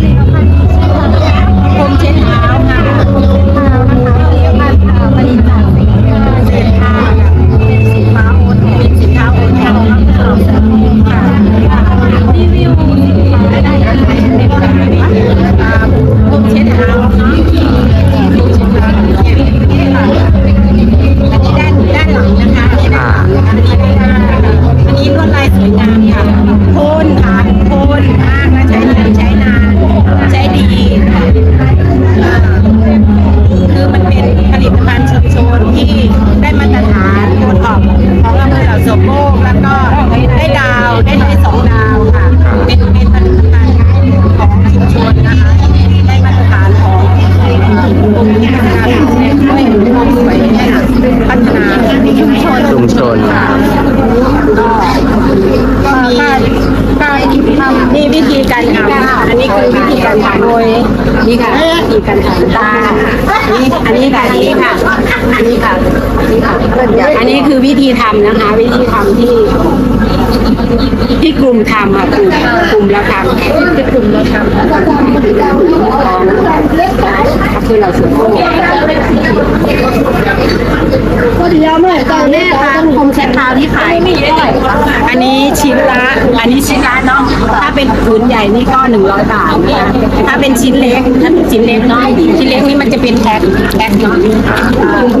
Thank you. คือวิธีการทำโดยนี่ค่ะวิธีการทำตาอันนี้อันนี้ค่ะอันนี้ค่ะอันนี้ค่ะอันนี้ค่ะอันนี้คือวิธีทำนะคะ วิธีทำที่ ที่กลุ่มทำอะกลุ่มกลุ่มเราทำที่กลุ่มเราทำของของอำเภอเราสุโขทัยแม่คะผมเช็ดเท้าที่ขายมีเท่าไหร่คะอันนี้ชิ้นละ อันนี้ชิ้นละเนาะ เป็นผืนใหญ่นี่ก็หนึ่งร้อยบาทนะคะถ้าเป็นชิ้นเล็กถ้าเป็นชิ้นเล็กเนาะชิ้นเล็กนี่มันจะเป็นแพ็คแพ็คเนาะ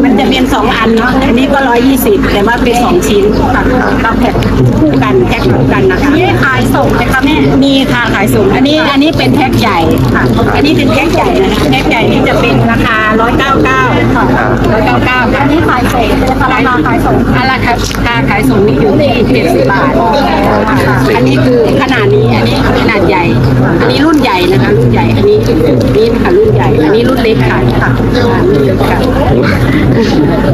มันจะเป็นสองอันเนาะอันนี้ก็ร้อยยี่สิบแต่ว่าเป็นสองชิ้นค่ะก็แพ็คคู่กันแพ็คคู่กันนะคะายส่งไหมคะแม่ มีค่ะขายสูง อันนี้อันนี้เป็นแพ็คใหญ่ค่ะ อันนี้เป็นแพ็คใหญ่นะคะแพ็คใหญ่นี่จะเป็นราคา 199ค่ะ199อันนี้ขายส่งราคาขายส่งอันราคาราคาขายส่งนี่อยู่ที่70บาทอันนี้คือขนาดนี้ อันนี้ขนาดใหญ่ อันนี้รุ่นใหญ่นะคะ รุ่นใหญ่ อันนี้นี่ค่ะรุ่นใหญ่ อันนี้รุ่นเล็กค่ะค่ะรุ่นเล็กค่ะ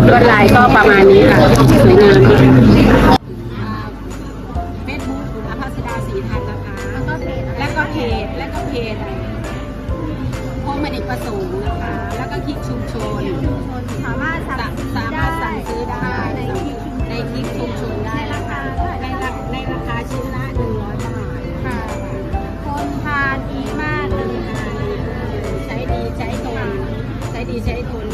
ลวดลายก็ประมาณนี้ค่ะสวยงามค่ะเฟซบุ๊ก อภัสดาศรีทันนะคะ แล้วก็เพจแล้วก็เพจแล้วก็เพจโฮมอเนกประสงค์นะคะ แล้วก็คลิกชุมชนสามารถสั่สางซื้อสามารถได้สั่งซื้อได้ในที่ชุมชนในคลิกชุมชนได้ในราคาเท่าไหร่ในราในราคาชิ้นละ100บาทค่ะ คนทานดีมากเลยค่ะใช้ดีใช้ทนใช้ดีใช้ทน